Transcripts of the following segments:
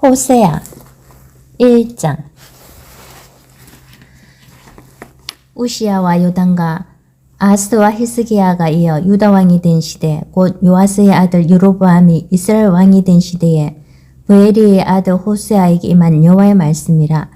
호세아. 1장. 우시아와 요단과 아스와 히스기야가 이어 유다 왕이 된 시대 곧 요아스의 아들 유로보암이 이스라엘 왕이 된 시대에 브에리의 아들 호세아에게 임한 여호와의 말씀이라.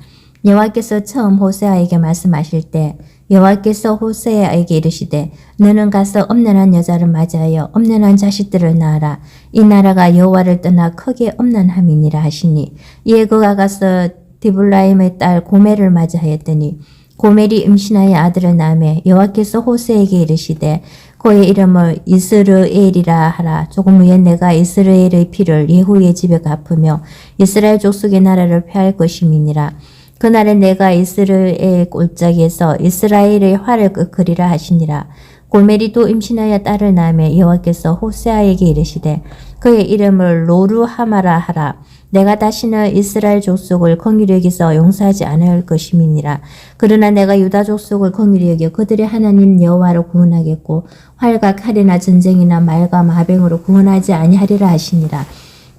여호와께서 처음 호세아에게 말씀하실 때 여호와께서 호세아에게 이르시되 너는 가서 엄난한 여자를 맞이하여 엄난한 자식들을 낳아라. 이 나라가 여호와를 떠나 크게 엄난함이니라 하시니 이에 그가 가서 디블라임의 딸 고멜을 맞이하였더니 고멜이 임신하여 아들을 낳으며 여호와께서 호세에게 이르시되 그의 이름을 이스르엘이라 하라. 조금 후에 내가 이스라엘의 피를 예후의 집에 갚으며 이스라엘 족속의 나라를 폐할 것임이니라 그날에 내가 이스라엘 골짜기에서 이스라엘의 활을 끄크리라 하시니라. 골메리 또 임신하여 딸을 낳으며 여호와께서 호세아에게 이르시되 그의 이름을 로루하마라 하라. 내가 다시는 이스라엘 족속을 긍휼히 여기서 용서하지 않을 것임이니라. 그러나 내가 유다 족속을 긍휼히 여겨 그들의 하나님 여호와로 구원하겠고 활과 칼이나 전쟁이나 말과 마병으로 구원하지 아니하리라 하시니라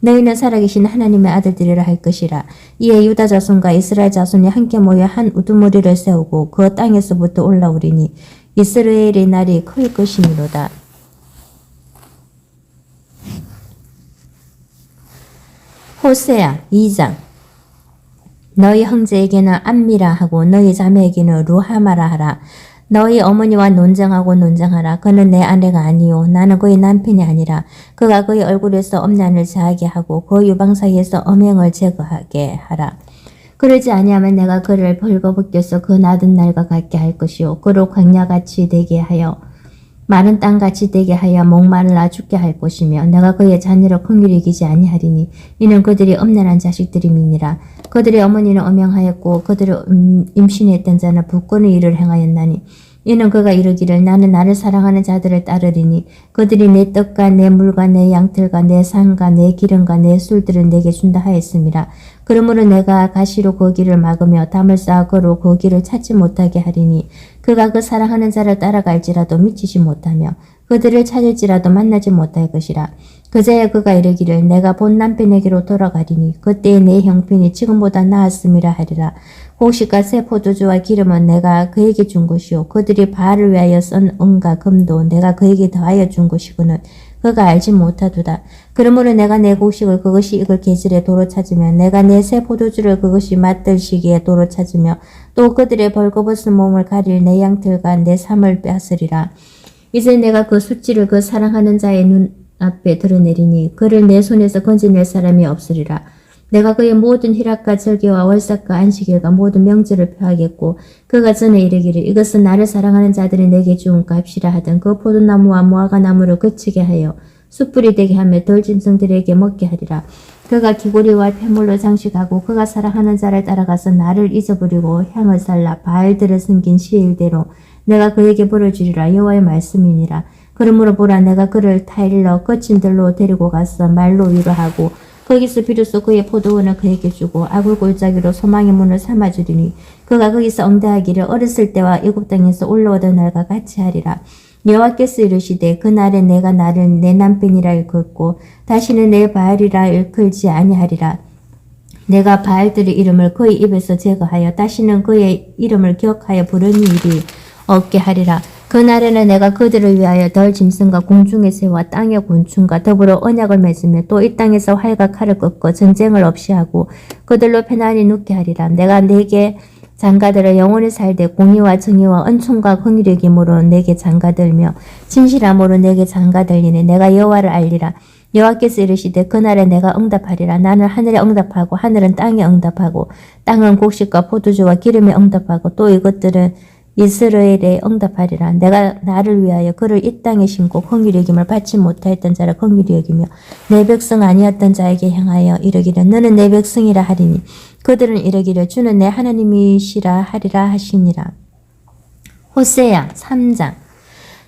너희는 살아계신 하나님의 아들들이라 할 것이라. 이에 유다 자손과 이스라엘 자손이 함께 모여 한 우두머리를 세우고 그 땅에서부터 올라오리니 이스라엘의 날이 클 것이미로다. 호세아 2장 너희 형제에게는 암미라 하고 너희 자매에게는 루하마라 하라. 너희 어머니와 논쟁하고 논쟁하라. 그는 내 아내가 아니요. 나는 그의 남편이 아니라 그가 그의 얼굴에서 엄난을 자하게 하고 그 유방 사이에서 엄행을 제거하게 하라. 그러지 아니하면 내가 그를 벌거벗겨서 그 낮은 날과 같게 할 것이요. 그로 광야같이 되게 하여 마른 땅같이 되게 하여 목말라 죽게 할 것이며 내가 그의 자녀를 긍휼히 여기지 아니하리니 이는 그들이 엄난한 자식들임이니라 그들의 어머니는 엄명하였고 그들을 음, 임신했던 자는 부끄러운 일을 행하였나니 이는 그가 이르기를 나는 나를 사랑하는 자들을 따르리니 그들이 내 떡과 내 물과 내 양털과 내 산과 내 기름과 내 술들을 내게 준다 하였습니다. 그러므로 내가 가시로 그 길을 막으며 담을 쌓아거로 그 길을 찾지 못하게 하리니 그가 그 사랑하는 자를 따라갈지라도 미치지 못하며 그들을 찾을지라도 만나지 못할 것이라. 그제야 그가 이르기를 내가 본 남편에게로 돌아가리니 그때의 내 형편이 지금보다 나았음이라 하리라. 곡식과 새 포도주와 기름은 내가 그에게 준 것이요 그들이 바알을 위하여 쓴 은과 금도 내가 그에게 더하여 준 것이거늘 그가 알지 못하도다. 그러므로 내가 내 곡식을 그것이 익을 계절에 도로 찾으며 내가 내 새 포도주를 그것이 맛들 시기에 도로 찾으며 또 그들의 벌거벗은 몸을 가릴 내 양털과 내 삶을 빼앗으리라. 이제 내가 그 수치를 그 사랑하는 자의 눈 앞에 드러내리니 그를 내 손에서 건져낼 사람이 없으리라. 내가 그의 모든 희락과 절개와 월삭과 안식일과 모든 명절을 표하겠고 그가 전에 이르기를 이것은 나를 사랑하는 자들이 내게 주은 값이라 하던 그 포도나무와 무화과 나무를 그치게 하여 숯불이 되게 하며 덜짐승들에게 먹게 하리라. 그가 기고리와 폐물로 장식하고 그가 사랑하는 자를 따라가서 나를 잊어버리고 향을 살라 바알들을 숨긴 시일대로 내가 그에게 벌을 주리라 여호와의 말씀이니라. 그러므로 보라 내가 그를 타일러 거친들로 데리고 가서 말로 위로하고 거기서 비로소 그의 포도원을 그에게 주고 아굴 골짜기로 소망의 문을 삼아주리니 그가 거기서 엉대하기를 어렸을 때와 애굽 땅에서 올라오던 날과 같이 하리라. 여호와께서 이르시되 그날에 내가 나를 내 남편이라 일컫고 다시는 내 바알이라 일컬지 아니하리라. 내가 바알들의 이름을 그의 입에서 제거하여 다시는 그의 이름을 기억하여 부르는 일이 없게 하리라. 그날에는 내가 그들을 위하여 덜 짐승과 공중의 새와 땅의 곤충과 더불어 언약을 맺으며 또 이 땅에서 활과 칼을 꺾고 전쟁을 없이 하고 그들로 편안히 눕게 하리라. 내가 내게 장가들을 영원히 살되 공의와 정의와 은총과 긍휼의김으로 내게 장가들며 진실함으로 내게 장가들리니 내가 여호와를 알리라. 여호와께서 이르시되 그날에 내가 응답하리라. 나는 하늘에 응답하고 하늘은 땅에 응답하고 땅은 곡식과 포도주와 기름에 응답하고 또 이것들은 이스라엘에 응답하리라. 내가 나를 위하여 그를 이 땅에 심고 긍휼히 여김을 받지 못하였던 자를 긍휼히 여기며 내 백성 아니었던 자에게 향하여 이르기를 너는 내 백성이라 하리니 그들은 이르기를 주는 내 하나님이시라 하리라 하시니라. 호세야 3장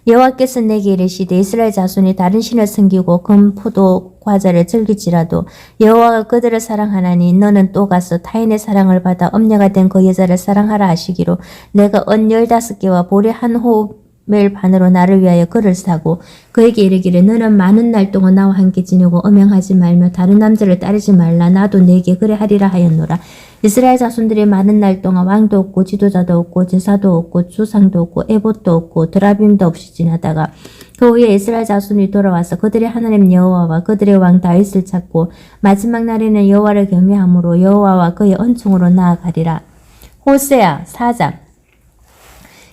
여호와께서 내게 이르시되 이스라엘 자손이 다른 신을 섬기고 금포도 과자를 즐길지라도 여호와가 그들을 사랑하나니 너는 또 가서 타인의 사랑을 받아 엄녀가 된 그 여자를 사랑하라 하시기로 내가 언 열다섯 개와 보리 한 호 멜 반으로 나를 위하여 그를 사고 그에게 이르기를 너는 많은 날 동안 나와 함께 지내고 엄행하지 말며 다른 남자를 따르지 말라. 나도 내게 그래 하리라 하였노라. 이스라엘 자손들이 많은 날 동안 왕도 없고 지도자도 없고 제사도 없고 주상도 없고 에봇도 없고 드라빔도 없이 지나다가 그 후에 이스라엘 자손이 돌아와서 그들의 하나님 여호와와 그들의 왕 다윗을 찾고 마지막 날에는 여호와를 경외함으로 여호와와 그의恩총으로 나아가리라. 호세아 4장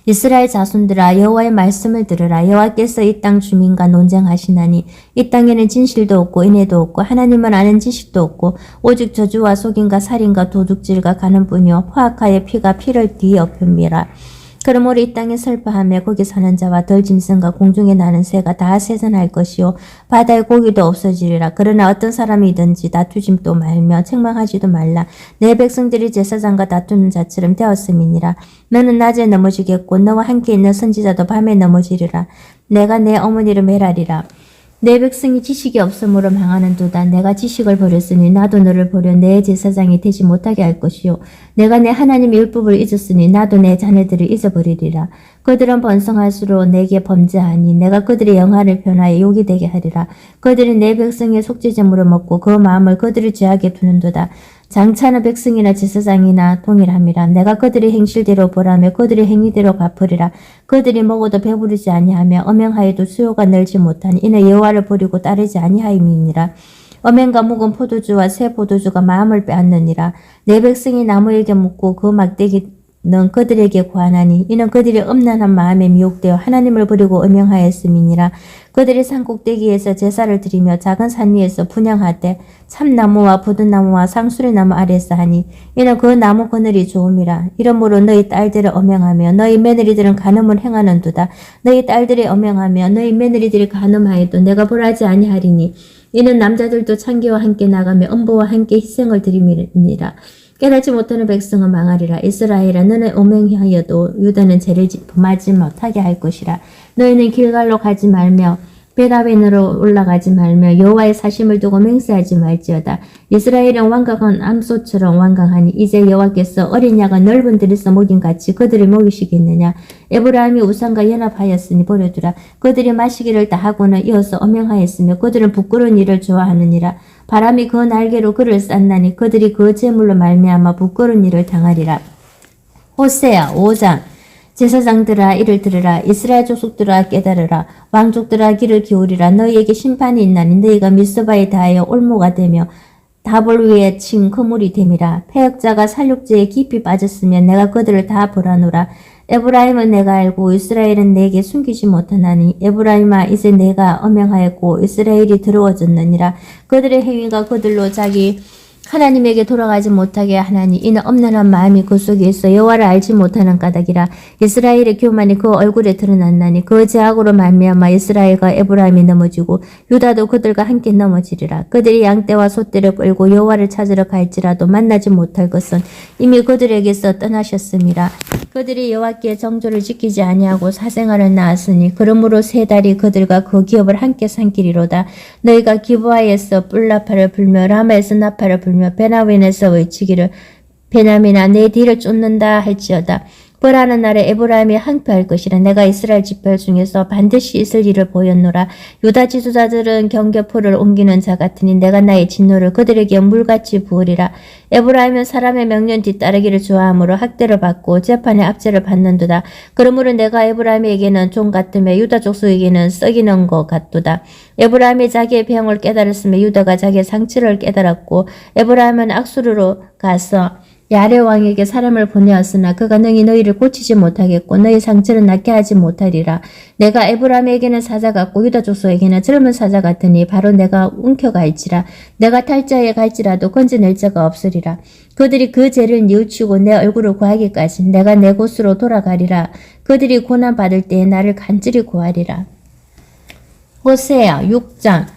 이스라엘 자손들아 여호와의 말씀을 들으라. 여호와께서 이 땅 주민과 논쟁하시나니 이 땅에는 진실도 없고 인애도 없고 하나님을 아는 지식도 없고 오직 저주와 속임과 살인과 도둑질과 가는 뿐이요. 화학하의 피가 피를 뒤엎음이라 그러므로 이 땅에 슬퍼하며 거기 사는 자와 덜 짐승과 공중에 나는 새가 다 세산할 것이요. 바다의 고기도 없어지리라. 그러나 어떤 사람이든지 다투짐도 말며 책망하지도 말라. 내 백성들이 제사장과 다투는 자처럼 되었음이니라. 너는 낮에 넘어지겠고 너와 함께 있는 선지자도 밤에 넘어지리라. 내가 내 어머니를 멸하리라 내 백성이 지식이 없으므로 망하는 도다. 내가 지식을 버렸으니 나도 너를 버려 내 제사장이 되지 못하게 할 것이요. 내가 내 하나님의 율법을 잊었으니 나도 내 자네들을 잊어버리리라. 그들은 번성할수록 내게 범죄하니 내가 그들의 영화를 변하여 욕이 되게 하리라. 그들이 내 백성의 속죄제물을 먹고 그 마음을 그들을 죄하게 두는도다. 장차는 백성이나 제사장이나 동일함이라 내가 그들의 행실대로 보라며 그들의 행위대로 갚으리라. 그들이 먹어도 배부르지 아니하며 엄행하여도 수요가 늘지 못하니 이는 여호와를 버리고 따르지 아니하임이니라. 엄행과 묵은 포도주와 새 포도주가 마음을 빼앗느니라. 내 백성이 나무에게 묻고 그 막대기 는 그들에게 구하나니 이는 그들이 음란한 마음에 미혹되어 하나님을 버리고 음행하였음이니라. 그들이 산 꼭대기에서 제사를 드리며 작은 산 위에서 분양하되 참나무와 부든나무와 상수리나무 아래에서 하니 이는 그 나무 그늘이 좋음이라. 이러므로 너희 딸들을 엄행하며 너희 며느리들은 간음을 행하는도다. 너희 딸들이 엄행하며 너희 며느리들이 간음하여도 내가 벌하지 아니하리니 이는 남자들도 창기와 함께 나가며 음보와 함께 희생을 드림이니라 깨닫지 못하는 백성은 망하리라. 이스라엘아 너는 오명하여도 유다는 죄를 범하지 못하게 할 것이라. 너희는 길갈로 가지 말며 베다벤으로 올라가지 말며 여호와의 사심을 두고 맹세하지 말지어다. 이스라엘은 완강한 암소처럼 완강하니 이제 여호와께서 어린 양은 넓은 들에서 먹인 같이 그들을 먹이시겠느냐. 에브라임이 우상과 연합하였으니 버려두라. 그들이 마시기를 다 하고는 이어서 엄명하였으며 그들은 부끄러운 일을 좋아하느니라. 바람이 그 날개로 그를 쌌나니 그들이 그 재물로 말미암아 부끄러운 일을 당하리라. 호세야 5장 제사장들아 이를 들으라. 이스라엘 족속들아 깨달으라. 왕족들아 귀를 기울이라. 너희에게 심판이 있나니 너희가 미스바에 다하여 올무가 되며 다볼 위에 친 그물이 됨이라. 패역자가 살육제에 깊이 빠졌으면 내가 그들을 다 벌하노라 에브라임은 내가 알고 이스라엘은 내게 숨기지 못하나니 에브라임아 이제 내가 엄명하였고 이스라엘이 들어워졌느니라. 그들의 행위가 그들로 자기 하나님에게 돌아가지 못하게 하나니 이는 엄난한 마음이 그 속에 있어 여호와를 알지 못하는 까닭이라. 이스라엘의 교만이 그 얼굴에 드러났나니 그 제약으로 말미암아 이스라엘과 에브라임이 넘어지고 유다도 그들과 함께 넘어지리라. 그들이 양떼와 소떼를 끌고 여호와를 찾으러 갈지라도 만나지 못할 것은 이미 그들에게서 떠나셨음이라 그들이 여호와께 정조를 지키지 아니하고 사생활을 낳았으니 그러므로 세 달이 그들과 그 기업을 함께 삼키리로다. 너희가 기브아에서 뿔나파를 불며 라마에서 나파를 불며 베나윈에서 외치기를 베나미나 내 뒤를 쫓는다 할지어다 벌하는 날에 에브라임이 항표할 것이라 내가 이스라엘 지파 중에서 반드시 있을 일을 보였노라. 유다 지도자들은 경계포를 옮기는 자 같으니 내가 나의 진노를 그들에게 물같이 부으리라. 에브라임은 사람의 명령 뒤따르기를 좋아하므로 학대를 받고 재판의 압제를 받는도다. 그러므로 내가 에브라임에게는 종 같으며 유다 족속에게는 썩이는 것 같도다. 에브라임이 자기의 병을 깨달았으며 유다가 자기의 상처를 깨달았고 에브라임은 악수르로 가서 야레 왕에게 사람을 보내었으나 그가 능히 너희를 고치지 못하겠고 너희 상처를 낫게 하지 못하리라. 내가 에브라임에게는 사자 같고 유다 족속에게는 젊은 사자 같으니 바로 내가 움켜갈지라. 내가 탈자에 갈지라도 건져낼 자가 없으리라. 그들이 그 죄를 뉘우치고 내 얼굴을 구하기까지 내가 내 곳으로 돌아가리라. 그들이 고난 받을 때에 나를 간절히 구하리라. 호세야 6장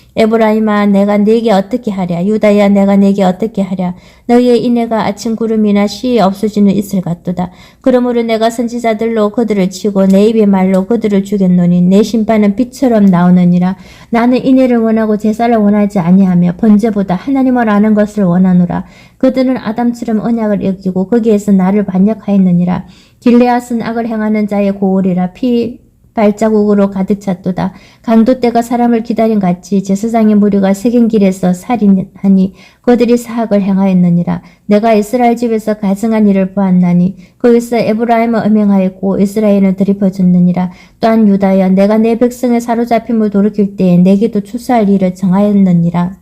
에브라임아 내가 네게 어떻게 하랴? 유다야 내가 네게 어떻게 하랴? 너희의 인애가 아침 구름이나 시에 없어지는 이슬 같도다. 그러므로 내가 선지자들로 그들을 치고 내 입의 말로 그들을 죽였노니 내 심판은 빛처럼 나오느니라. 나는 인애를 원하고 제사를 원하지 아니하며 번제보다 하나님을 아는 것을 원하노라. 그들은 아담처럼 언약을 여기고 거기에서 나를 반역하였느니라. 길레앗은 악을 행하는 자의 고울이라. 피 발자국으로 가득 찼도다. 강도 때가 사람을 기다린 같이 제사장의 무리가 세경길에서 살인하니 그들이 사악을 행하였느니라. 내가 이스라엘 집에서 가증한 일을 보았나니 거기서 에브라임을 음행하였고 이스라엘은 들이퍼졌느니라. 또한 유다야 내가 내 백성의 사로잡힘을 돌이킬 때에 내게도 추수할 일을 정하였느니라.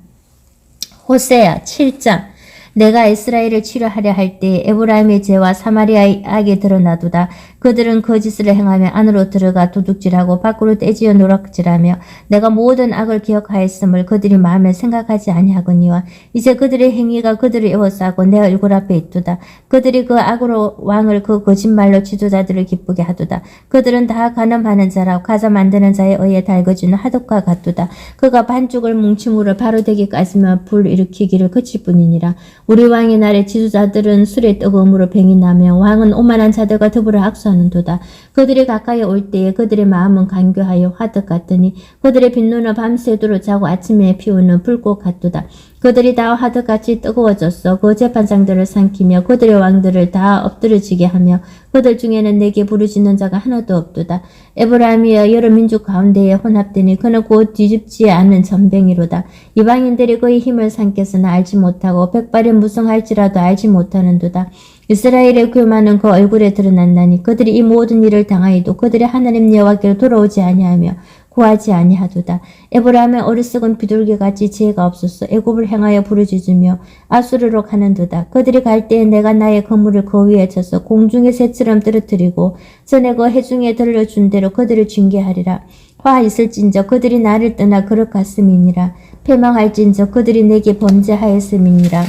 호세야 7장 내가 이스라엘을 치료하려 할 때 에브라임의 죄와 사마리아의 악이 드러나도다. 그들은 거짓을 행하며 안으로 들어가 도둑질하고 밖으로 떼지어 노락질하며 내가 모든 악을 기억하였음을 그들이 마음에 생각하지 아니하거니와 이제 그들의 행위가 그들을 에워싸고 내 얼굴 앞에 있도다. 그들이 그 악으로 왕을 그 거짓말로 지도자들을 기쁘게 하도다. 그들은 다 가늠하는 자라 과자 만드는 자의 의에 달궈주는 하덕과 같도다. 그가 반죽을 뭉침으로 바로 되기까지만 불 일으키기를 그칠 뿐이니라. 우리 왕의 날에 지도자들은 술에 뜨거움으로 병이 나며 왕은 오만한 자들과 더불어 악수 하는도다. 그들이 가까이 올 때에 그들의 마음은 간교하여 화덕 같더니 그들의 빈눈은 밤새도록 자고 아침에 피우는 불꽃 같도다. 그들이 다 화덕같이 뜨거워졌어. 그 재판장들을 삼키며 그들의 왕들을 다 엎드려지게 하며 그들 중에는 내게 부르짖는 자가 하나도 없도다. 에브라임이여 여러 민족 가운데에 혼합되니 그는 곧 뒤집지 않는 전뱅이로다. 이방인들이 그의 힘을 삼켜서는 알지 못하고 백발이 무성할지라도 알지 못하는도다. 이스라엘의 교만은 그 얼굴에 드러난다니 그들이 이 모든 일을 당하여도 그들의 하나님 여호와께로 돌아오지 아니하며 구하지 아니하도다. 에브라임의 어리석은 비둘기같이 지혜가 없었어. 애굽을 향하여 부르짖으며 아수르로 가는도다. 그들이 갈 때에 내가 나의 건물을 그 위에 쳐서 공중의 새처럼 떨어뜨리고 전에 그 해중에 들려준 대로 그들을 징계하리라. 화 있을진저 그들이 나를 떠나 그릇 갔음이니라. 패망할진저 그들이 내게 범죄하였음이니라.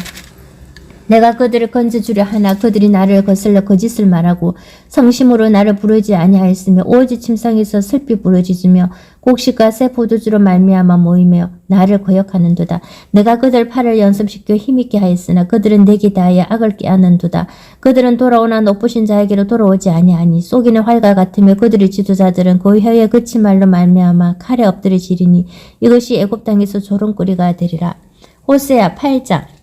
내가 그들을 건져주려 하나 그들이 나를 거슬러 거짓을 말하고 성심으로 나를 부르지 아니하였으며 오지 침상에서 슬피 부르짖으며 곡식과 새 포도주로 말미암아 모이며 나를 거역하는도다. 내가 그들 팔을 연습시켜 힘있게 하였으나 그들은 내게 다하여 악을 깨하는도다. 그들은 돌아오나 높으신 자에게로 돌아오지 아니하니 속이는 활과 같으며 그들의 지도자들은 그 혀에 그친 말로 말미암아 칼에 엎드려지리니 이것이 애굽 땅에서 조롱거리가 되리라. 호세아 8장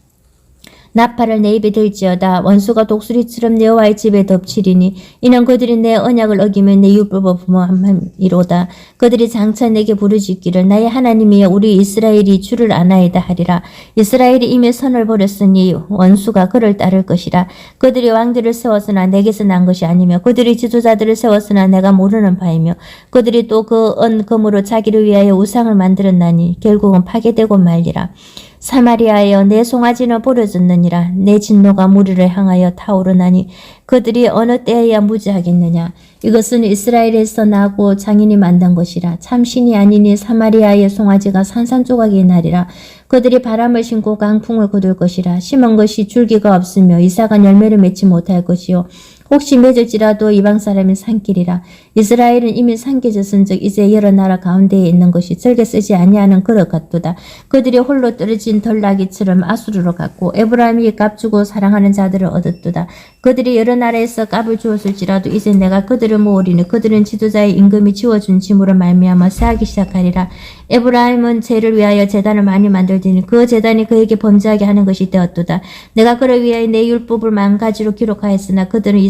나팔을 내 입에 들지어다 원수가 독수리처럼 여호와의 집에 덮치리니 이는 그들이 내 언약을 어기면 내 율법을 부모함이로다. 그들이 장차 내게 부르짖기를 나의 하나님이여 우리 이스라엘이 주를 아나이다 하리라. 이스라엘이 이미 선을 버렸으니 원수가 그를 따를 것이라. 그들이 왕들을 세웠으나 내게서 난 것이 아니며 그들이 지도자들을 세웠으나 내가 모르는 바이며 그들이 또 그 언 금으로 자기를 위하여 우상을 만들었나니 결국은 파괴되고 말리라 사마리아여 내 송아지는 부러졌느니라 내 진노가 무리를 향하여 타오르나니 그들이 어느 때에야 무지하겠느냐? 이것은 이스라엘에서 나고 장인이 만든 것이라 참신이 아니니 사마리아의 송아지가 산산조각이 나리라 그들이 바람을 신고 강풍을 거둘 것이라 심은 것이 줄기가 없으며 이삭은 열매를 맺지 못할 것이요 혹시 맺을지라도 이방 사람이 산길이라 이스라엘은 이미 상계졌은즉 이제 여러 나라 가운데에 있는 것이 절개 쓰지 아니하는 그릇 같도다. 그들이 홀로 떨어진 덜나기처럼 아수르로 갔고 에브라임이 값주고 사랑하는 자들을 얻었도다. 그들이 여러 나라에서 값을 주었을지라도 이제 내가 그들을 모으리니 그들은 지도자의 임금이 지워준 짐으로 말미암아 세하기 시작하리라. 에브라임은 죄를 위하여 재단을 많이 만들더니 그 재단이 그에게 범죄하게 하는 것이 되었도다. 내가 그를 위하여 내 율법을 만 가지로 기록하였으나 그들은 이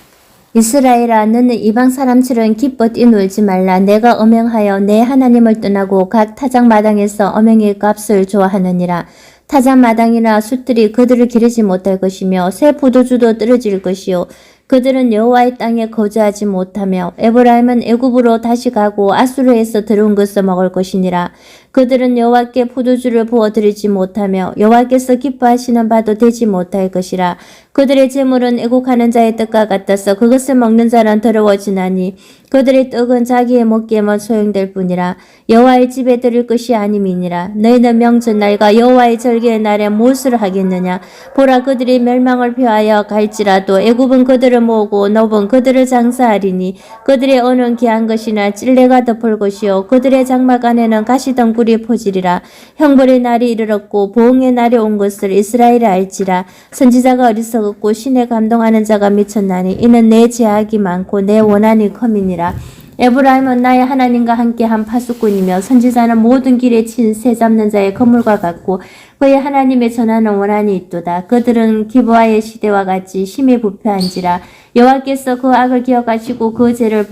이스라엘아 너는 이방 사람처럼 기뻐 뛰놀지 말라. 내가 엄행하여 내 하나님을 떠나고 각 타작 마당에서 엄행의 값을 좋아하느니라. 타작 마당이나 숫들이 그들을 기르지 못할 것이며 새 포도주도 떨어질 것이요 그들은 여호와의 땅에 거주하지 못하며 에브라임은 애굽으로 다시 가고 아수르에서 들어온 것을 먹을 것이니라. 그들은 여호와께 포도주를 부어 드리지 못하며 여호와께서 기뻐하시는 바도 되지 못할 것이라. 그들의 재물은 애국하는 자의 뜻과 같아서 그것을 먹는 자는 더러워지나니 그들의 떡은 자기의 먹기에만 소용될 뿐이라. 여호와의 집에 들을 것이 아님이니라. 너희는 명절날과 여호와의 절개의 날에 무엇을 하겠느냐? 보라 그들이 멸망을 피하여 갈지라도 애굽은 그들을 모으고 너은 그들을 장사하리니 그들의 언은 귀한 것이나 찔레가 덮을 것이요 그들의 장막 안에는 가시덩굴이 포지리라. 형벌의 날이 이르렀고 보응의 날이 온 것을 이스라엘이 알지라. 선지자가 어리석었고 신에 감동하는 자가 미쳤나니 이는 내 제약이 많고 내 원한이 컴이니라 에브라임은 나의 하나님과 함께한 파수꾼이며 선지자는 모든 길에 친 새 잡는 자의 건물과 같고 그의 하나님의 전하는 원한이 있도다. 그들은 기브아의 시대와 같이 심히 부패한지라 여호와께서 그 악을 기억하시고 그 죄를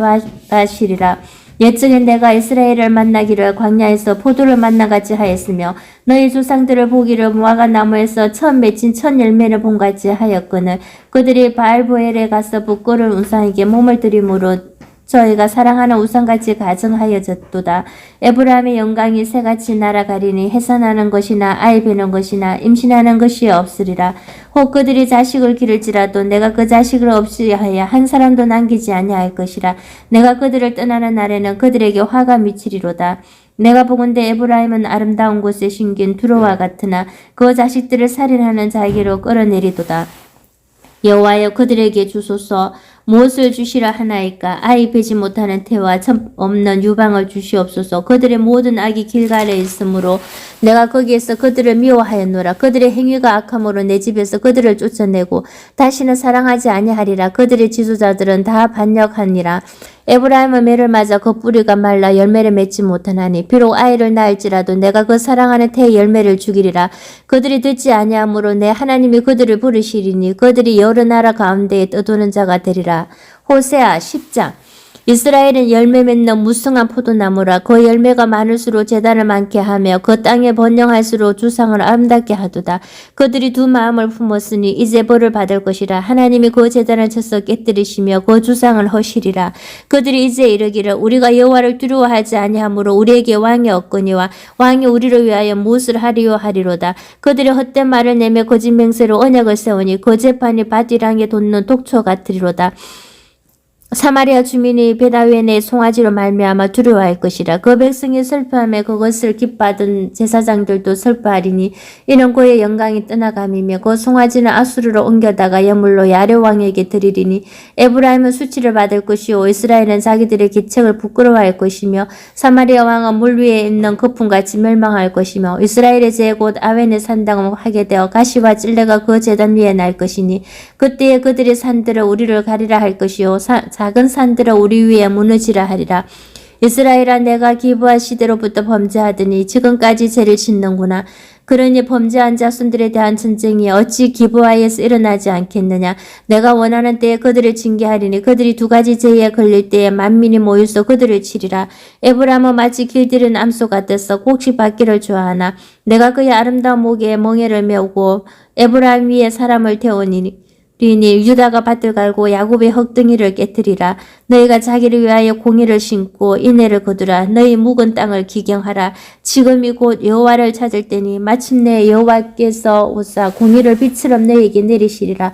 봐시리라. 옛적에 내가 이스라엘을 만나기를 광야에서 포도를 만나같이 하였으며 너희 조상들을 보기를 무화과 나무에서 처음 맺힌 첫 열매를 본같이 하였거늘 그들이 바알보엘에 가서 부끄러운 우상에게 몸을 들이므로 저희가 사랑하는 우상같이 가정하여졌도다. 에브라임의 영광이 새같이 날아가리니 해산하는 것이나 아이 베는 것이나 임신하는 것이 없으리라. 혹 그들이 자식을 기를지라도 내가 그 자식을 없이 하여 한 사람도 남기지 아니할 것이라. 내가 그들을 떠나는 날에는 그들에게 화가 미치리로다. 내가 보건대 에브라임은 아름다운 곳에 심긴 두로와 같으나 그 자식들을 살인하는 자에게로 끌어내리도다. 여호와여 그들에게 주소서 무엇을 주시라 하나이까? 아이 베지 못하는 태와 참 없는 유방을 주시옵소서. 그들의 모든 악이 길갈에 있으므로 내가 거기에서 그들을 미워하였노라. 그들의 행위가 악함으로 내 집에서 그들을 쫓아내고 다시는 사랑하지 아니하리라. 그들의 지도자들은 다 반역하니라 에브라임은 매를 맞아 그 뿌리가 말라 열매를 맺지 못하나니 비록 아이를 낳을지라도 내가 그 사랑하는 태의 열매를 죽이리라. 그들이 듣지 아니하므로 내 하나님이 그들을 부르시리니 그들이 여러 나라 가운데에 떠도는 자가 되리라. 호세아 10장 이스라엘은 열매 맺는 무성한 포도나무라 그 열매가 많을수록 재단을 많게 하며 그 땅에 번영할수록 주상을 아름답게 하도다. 그들이 두 마음을 품었으니 이제 벌을 받을 것이라 하나님이 그 재단을 쳐서 깨뜨리시며 그 주상을 허시리라. 그들이 이제 이르기를 우리가 여호와를 두려워하지 아니하므로 우리에게 왕이 없거니와 왕이 우리를 위하여 무엇을 하리요 하리로다. 그들이 헛된 말을 내며 거짓 맹세로 언약을 세우니 그 재판이 밭이랑에 돋는 독초 같으리로다. 사마리아 주민이 베다웬의 송아지로 말미암아 두려워할 것이라. 그 백성이 슬퍼하며 그것을 기뻐하던 제사장들도 슬퍼하리니 이는 그의 영광이 떠나감이며 그 송아지는 아수르로 옮겨다가 예물로 야레 왕에게 드리리니 에브라임은 수치를 받을 것이요 이스라엘은 자기들의 기책을 부끄러워할 것이며 사마리아 왕은 물 위에 있는 거품같이 멸망할 것이며 이스라엘의 제곧 아웬의 산당을 하게 되어 가시와 찔레가 그 제단 위에 날 것이니 그때에 그들의 산들을 우리를 가리라 할 것이요 사, 작은 산들아 우리 위에 무너지라 하리라. 이스라엘아 내가 기부한 시대로부터 범죄하더니 지금까지 죄를 짓는구나. 그러니 범죄한 자손들에 대한 전쟁이 어찌 기부하에서 일어나지 않겠느냐. 내가 원하는 때에 그들을 징계하리니 그들이 두 가지 죄에 걸릴 때에 만민이 모여서 그들을 치리라. 에브라임은 마치 길들은 암소 같아서 곡식 받기를 좋아하나. 내가 그의 아름다운 목에 멍에를 메우고 에브라임 위에 사람을 태우니 리니 유다가 밭을 갈고 야곱의 흙등이를 깨뜨리라. 너희가 자기를 위하여 공의를 심고 인애를 거두라. 너희 묵은 땅을 기경하라. 지금이 곧 여호와를 찾을 때니 마침내 여호와께서 오사 공의를 빛처럼 너희에게 내리시리라.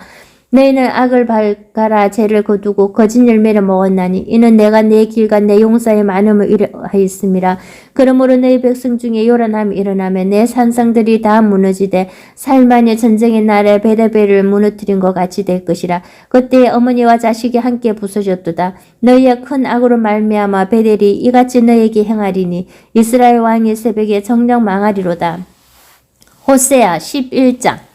너희는 악을 발가라 죄를 거두고 거짓 열매를 먹었나니 이는 내가 내 길과 내 용사의 많음을 이하였음이라 그러므로 너희 백성 중에 요란함이 일어나면 내 산상들이 다 무너지되 살만의 전쟁의 날에 베데베를 무너뜨린 것 같이 될 것이라. 그때 어머니와 자식이 함께 부서졌도다. 너희의 큰 악으로 말미암아 베델이 이같이 너희에게 행하리니 이스라엘 왕이 새벽에 정령 망하리로다. 호세아 11장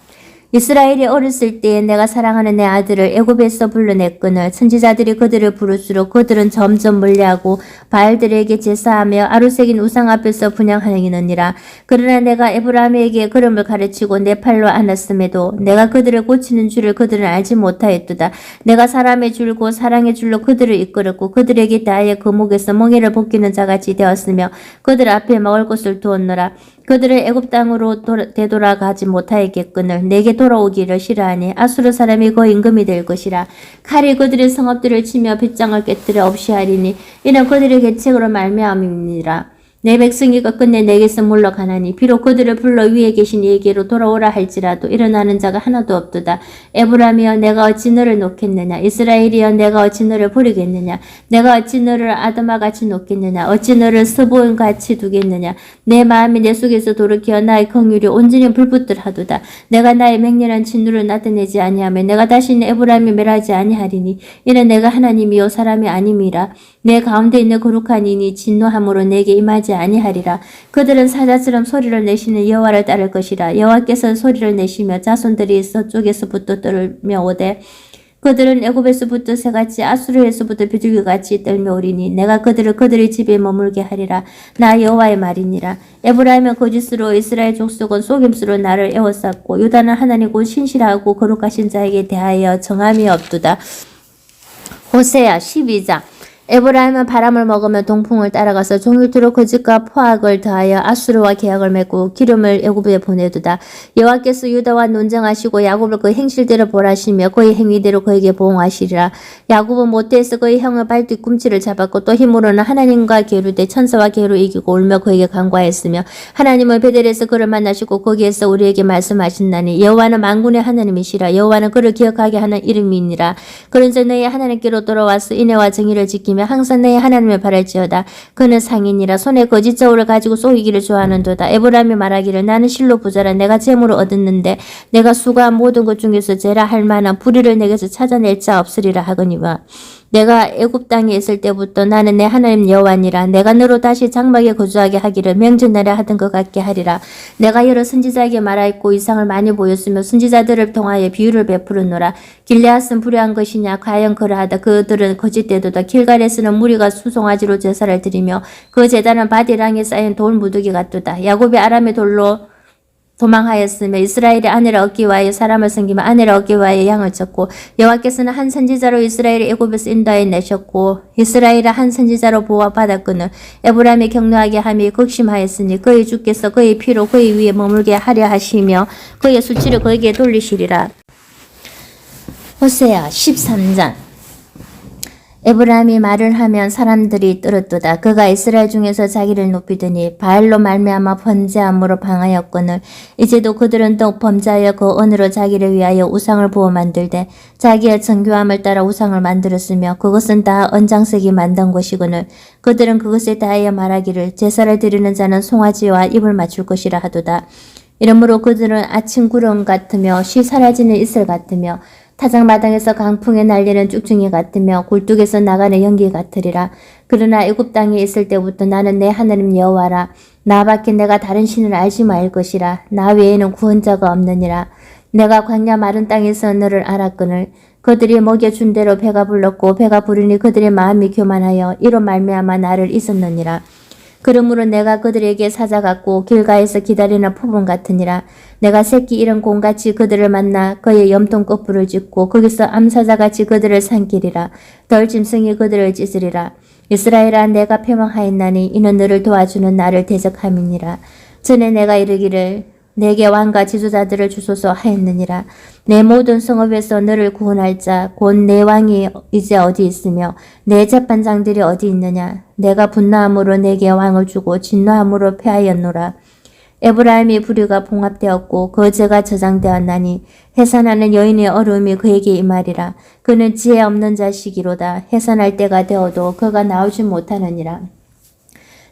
이스라엘이 어렸을 때에 내가 사랑하는 내 아들을 애굽에서 불러냈거늘 선지자들이 그들을 부를수록 그들은 점점 멀리하고 바알들에게 제사하며 아루색인 우상 앞에서 분양하느니라. 그러나 내가 에브라임에게 걸음을 가르치고 내 팔로 안았음에도 내가 그들을 고치는 줄을 그들은 알지 못하였도다. 내가 사람의 줄고 사랑의 줄로 그들을 이끌었고 그들에게 다하여 그 목에서 멍에를 벗기는 자같이 되었으며 그들 앞에 먹을 것을 두었노라. 그들을 애굽 땅으로 돌아- 되돌아가지 못하였겠거늘 내게 돌아오기를 싫어하니 아수르 사람이 그 임금이 될 것이라. 칼이 그들의 성읍들을 치며 빗장을 깨뜨려 없이 하리니 이는 그들의 계책으로 말미암이니라 내 백성이가 끝내 내게서 물러가나니 비록 그들을 불러 위에 계신 이에게로 돌아오라 할지라도 일어나는 자가 하나도 없도다. 에브라미여 내가 어찌 너를 놓겠느냐? 이스라엘이여 내가 어찌 너를 버리겠느냐? 내가 어찌 너를 아드마 같이 놓겠느냐? 어찌 너를 스보임 같이 두겠느냐? 내 마음이 내 속에서 돌이켜 나의 긍휼이 온전히 불붙들하도다. 내가 나의 맹렬한 진노를 나타내지 아니하며 내가 다시는 에브라임이 멸하지 아니하리니 이는 내가 하나님이요 사람이 아님이라 내 가운데 있는 거룩한 이니 진노함으로 내게 임하지 아니하리라. 그들은 사자처럼 소리를 내시는 여호와를 따를 것이라. 여호와께서 소리를 내시며 자손들이 서쪽에서부터 떨며 오되 그들은 애굽에서부터 새같이 아수르에서부터 비둘기같이 떨며 오리니 내가 그들을 그들의 집에 머물게 하리라 나 여호와의 말이니라 에브라임은 거짓으로 이스라엘 족속은 속임수로 나를 애워쌌고 유다는 하나님 곧 신실하고 거룩하신 자에게 대하여 정함이 없도다 호세야 12장 에브라임은 바람을 먹으며 동풍을 따라가서 종일토록 거짓과 포악을 더하여 아수르와 계약을 맺고 기름을 애굽에 보내두다. 여호와께서 유다와 논쟁하시고 야곱을 그 행실대로 벌하시며 그의 행위대로 그에게 보응하시리라. 야곱은 모태에서 그의 형의 발뒤꿈치를 잡았고 또 힘으로는 하나님과 계류되 천사와 계로 이기고 울며 그에게 간과했으며 하나님은 베델에서 그를 만나시고 거기에서 우리에게 말씀하신다니 여호와는 만군의 하나님이시라 여호와는 그를 기억하게 하는 이름이니라. 그런즉 너희 하나님께로 돌아와서 인애와 정의를 지키며 항상 너희 하나님을 바랄지어다. 그는 상인이라 손에 거짓 저울을 가지고 속이기를 좋아하는도다. 에브라임이 말하기를 나는 실로 부자라 내가 재물을 얻었는데 내가 수고한 모든 것 중에서 제라 할 만한 불의를 내게서 찾아낼 자 없으리라 하거니와 내가 애굽 땅에 있을 때부터 나는 내 하나님 여호와니라. 내가 너로 다시 장막에 거주하게 하기를 명절날에 하던 것 같게 하리라. 내가 여러 선지자에게 말하였고 이상을 많이 보였으며 선지자들을 통하여 비유를 베푸르노라. 길레앗은 불의한 것이냐? 과연 그러하다. 그들은 거짓되도다. 길갈에서는 무리가 수송아지로 제사를 드리며 그 제단은 바디랑에 쌓인 돌 무더기 같도다. 야곱이 아람의 돌로 도망하였으며 이스라엘의 아내를 얻기 위하여 사람을 섬기며 아내를 얻기 위하여 양을 쳤고 여호와께서는 한 선지자로 이스라엘을 애굽에서 인도해 내셨고 이스라엘을 한 선지자로 보호받았거늘 에브라임이 경노하게 함이 극심하였으니 그의 주께서 그의 피로 그의 위에 머물게 하려 하시며 그의 수치를 그에게 돌리시리라. 호세아 13장 에브라임이 말을 하면 사람들이 떨었도다. 그가 이스라엘 중에서 자기를 높이더니 바알로 말미암아 번제함으로 방하였거늘 이제도 그들은 또 범죄하여 그 언으로 자기를 위하여 우상을 부어 만들되 자기의 정교함을 따라 우상을 만들었으며 그것은 다 언장색이 만든 것이거늘 그들은 그것에 대하여 말하기를 제사를 드리는 자는 송아지와 입을 맞출 것이라 하도다. 이러므로 그들은 아침 구름 같으며 쉬 사라지는 이슬 같으며 타작 마당에서 강풍에 날리는 쭉중이 같으며 굴뚝에서 나가는 연기 같으리라. 그러나 애굽 땅에 있을 때부터 나는 내 하나님 여호와라. 나밖에 내가 다른 신을 알지 말 것이라. 나 외에는 구원자가 없느니라. 내가 광야 마른 땅에서 너를 알았거늘 그들이 먹여준 대로 배가 불렀고 배가 부르니 그들의 마음이 교만하여 이로 말미암아 나를 잊었느니라. 그러므로 내가 그들에게 사자같고 길가에서 기다리는 포분 같으니라. 내가 새끼 잃은 곰같이 그들을 만나 그의 염통 거풀을 짚고 거기서 암사자같이 그들을 삼키리라. 덜 짐승이 그들을 찢으리라. 이스라엘아 내가 표명하였나니 이는 너를 도와주는 나를 대적함이니라. 전에 내가 이르기를 내게 왕과 지도자들을 주소서 하였느니라. 내 모든 성읍에서 너를 구원할 자, 곧 내 왕이 이제 어디 있으며 내 재판장들이 어디 있느냐. 내가 분노함으로 내게 왕을 주고 진노함으로 패하였노라. 에브라임의 부류가 봉합되었고 그 죄가 저장되었나니 해산하는 여인의 어려움이 그에게 임하리라. 그는 지혜 없는 자식이로다. 해산할 때가 되어도 그가 나오지 못하느니라.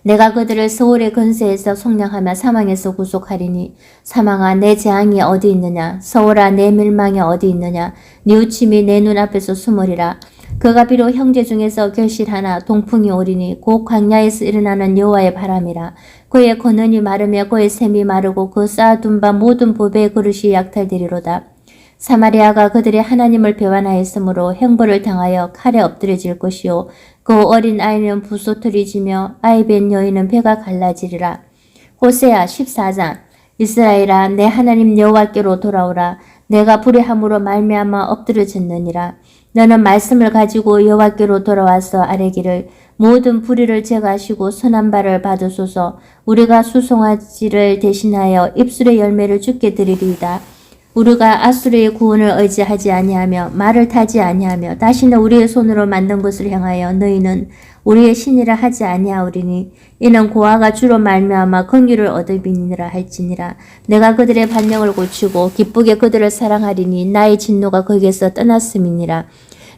내가 그들을 서울의 근세에서 속량하며 사망에서 구속하리니 사망아 내 재앙이 어디 있느냐? 서울아 내 멸망이 어디 있느냐? 네 우침이 내 눈앞에서 숨으리라. 그가 비록 형제 중에서 결실하나 동풍이 오리니 곧 광야에서 일어나는 여호와의 바람이라. 그의 권한이 마르며 그의 샘이 마르고 그 쌓아둔 바 모든 보배의 그릇이 약탈되리로다 사마리아가 그들의 하나님을 배반하였으므로 형벌을 당하여 칼에 엎드려질 것이요. 그 어린 아이는 부소틀이 지며 아이 벤 여인은 배가 갈라지리라. 호세아 14장 이스라엘아 내 하나님 여호와께로 돌아오라. 내가 불의함으로 말미암아 엎드려졌느니라. 너는 말씀을 가지고 여호와께로 돌아와서 아뢰기를 모든 불의를 제거하시고 선한 바를 받으소서. 우리가 수송아지를 대신하여 입술의 열매를 주께 드리리이다 우리가 아수르의 구원을 의지하지 아니하며 말을 타지 아니하며 다시는 우리의 손으로 만든 것을 향하여 너희는 우리의 신이라 하지 아니하오리니 이는 고아가 주로 말미암아 긍휼을 얻으리니라 할지니라. 내가 그들의 반영을 고치고 기쁘게 그들을 사랑하리니 나의 진노가 거기에서 떠났음이니라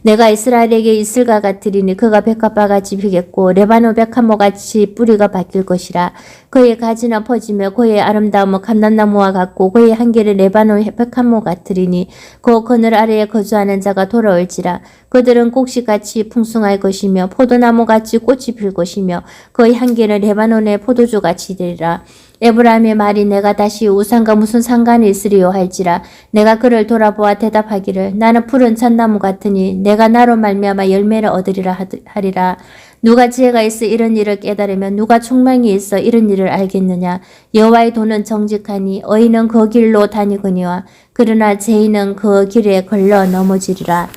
내가 이스라엘에게 이슬과 같으리니 그가 백합과 같이 피겠고 레바노 백합모 같이 뿌리가 바뀔 것이라. 그의 가지나 퍼지며 그의 아름다움은 감람나무와 같고 그의 한계를 레바노 백합모 같으리니 그 그늘 아래에 거주하는 자가 돌아올지라. 그들은 곡식같이 풍성할 것이며 포도나무같이 꽃이 필 것이며 그의 한계는 레바논의 포도주같이 되리라 에브라임의 말이 내가 다시 우상과 무슨 상관이 있으리요 할지라. 내가 그를 돌아보아 대답하기를 나는 푸른 잣나무 같으니 내가 나로 말미암아 열매를 얻으리라 하리라. 누가 지혜가 있어 이런 일을 깨달으면 누가 총명이 있어 이런 일을 알겠느냐? 여호와의 도는 정직하니 의인은 그 길로 다니거니와 그러나 죄인은 그 길에 걸러 넘어지리라